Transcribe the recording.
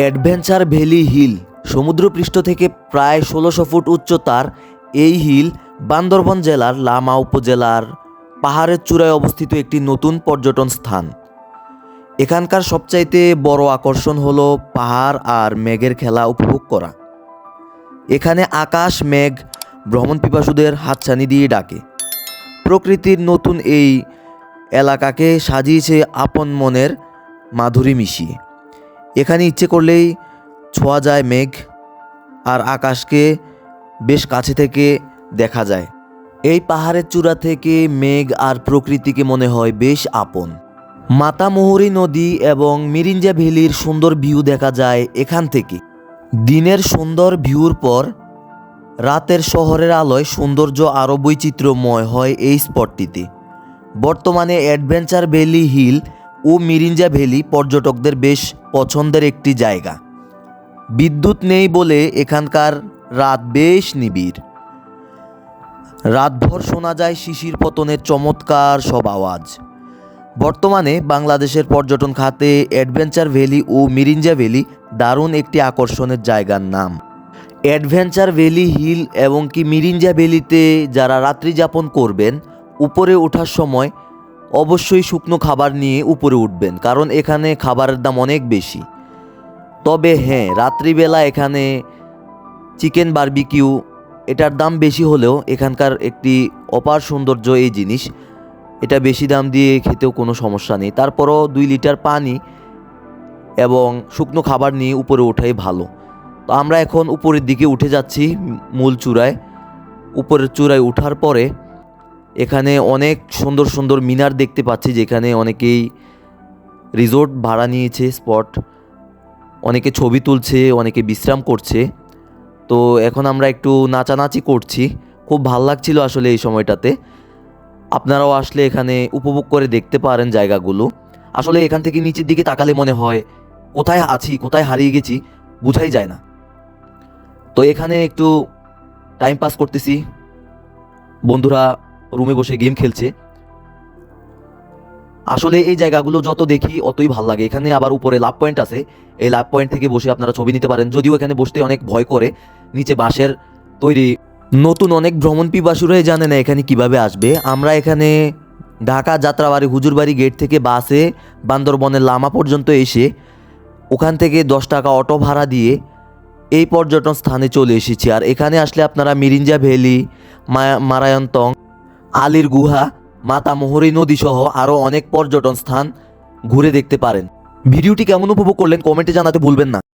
Adventure valley hill, সমুদ্রপৃষ্ঠ থেকে প্রায় ষোলোশো ফুট উচ্চতার এই হিল বান্দরবন জেলার লামা উপজেলার পাহাড়ের চূড়ায় অবস্থিত একটি নতুন পর্যটন স্থান। এখানকার সবচাইতে বড় আকর্ষণ হলো পাহাড় আর মেঘের খেলা উপভোগ করা। এখানে আকাশ, মেঘ, ভ্রমণ পিপাসুদের হাতছানি দিয়ে ডাকে। প্রকৃতির নতুন এই এলাকাকে সাজিয়েছে আপন মনের মাধুরী মিশিয়ে। এখানে ইচ্ছে করলেই ছোঁয়া যায় মেঘ আর আকাশকে বেশ কাছে থেকে দেখা যায়। এই পাহাড়ের চূড়া থেকে মেঘ আর প্রকৃতিকে মনে হয় বেশ আপন। মাতামুহুরী নদী এবং মিরিঞ্জা ভ্যালির সুন্দর ভিউ দেখা যায় এখান থেকে। দিনের সুন্দর ভিউর পর রাতের শহরের আলোয় সৌন্দর্য আরও বৈচিত্র্যময় হয় এই স্পটটিতে। বর্তমানে অ্যাডভেঞ্চার ভ্যালি হিল ও মিরিঞ্জা ভ্যালি পর্যটকদের বেশ পছন্দের একটি জায়গা। বিদ্যুৎ নেই বলে এখানকার রাত বেশ নিবিড়। রাতভর শোনা যায় শিশির পতনের চমৎকার সব আওয়াজ। বর্তমানে বাংলাদেশের পর্যটন খাতে অ্যাডভেঞ্চার ভ্যালি ও মিরিঞ্জা ভ্যালি দারুণ একটি আকর্ষণের জায়গার নাম। অ্যাডভেঞ্চার ভ্যালি হিল এবং কি মিরিঞ্জা ভ্যালিতে যারা রাত্রি যাপন করবেন, উপরে ওঠার সময় অবশ্যই শুকনো খাবার নিয়ে উপরে উঠবেন, কারণ এখানে খাবারের দাম অনেক বেশি। তবে হ্যাঁ রাত্রিবেলা এখানে চিকেন বারবিকিউ, এটার দাম বেশি হলেও এখানকার একটি অপার সৌন্দর্য এই জিনিস, এটা বেশি দাম দিয়ে খেতেও কোনো সমস্যা নেই। তারপরও দুই লিটার পানি এবং শুকনো খাবার নিয়ে উপরে ওঠাই ভালো। তো আমরা এখন উপরের দিকে উঠে যাচ্ছি মূল চূড়ায়। উপরের চূড়ায় ওঠার পরে এখানে অনেক সুন্দর সুন্দর মিনার দেখতে পাচ্ছি, যেখানে অনেকেই রিসোর্ট ভাড়া নিয়েছে, স্পট। অনেকে ছবি তুলছে, অনেকে বিশ্রাম করছে। তো এখন আমরা একটু নাচানাচি করছি। খুব ভালো লাগছিল আসলে এই সময়টাতে। আপনারাও আসলে এখানে উপভোগ করে দেখতে পারেন জায়গাগুলো। আসলে এখান থেকে নিচের দিকে তাকালে মনে হয়, কোথায় আছি, কোথায় হারিয়ে গেছি, বুঝাই যায় না। তো এখানে একটু টাইম পাস করতেছি। বন্ধুরা রুমে বসে গেম খেলছে। আসলে এই জায়গাগুলো যত দেখি, অতই ভালো লাগে। এখানে আবার উপরে লাভ পয়েন্ট আছে। এই লাভ পয়েন্ট থেকে বসে আপনারা ছবি নিতে পারেন। যদিও এখানে বসতে অনেক ভয় করে। নিচে বাঁশের তৈরি নতুন অনেক ভ্রমণ পিপাসুরাই জানে না এখানে কীভাবে আসবে। আমরা এখানে ঢাকা যাত্রাবাড়ি হুজুরবাড়ি গেট থেকে বাসে বান্দরবনের লামা পর্যন্ত এসে ওখান থেকে দশ টাকা অটো ভাড়া দিয়ে এই পর্যটন স্থানে চলে এসেছি। আর এখানে আসলে আপনারা মিরিঞ্জা ভ্যালি মায়া- মারায়ন্তং আলীর গুহা মাতামোহরী নদী সহ আরও অনেক পর্যটন স্থান ঘুরে দেখতে পারেন। ভিডিওটি কেমন উপভোগ করলেন কমেন্টে জানাতে ভুলবেন না।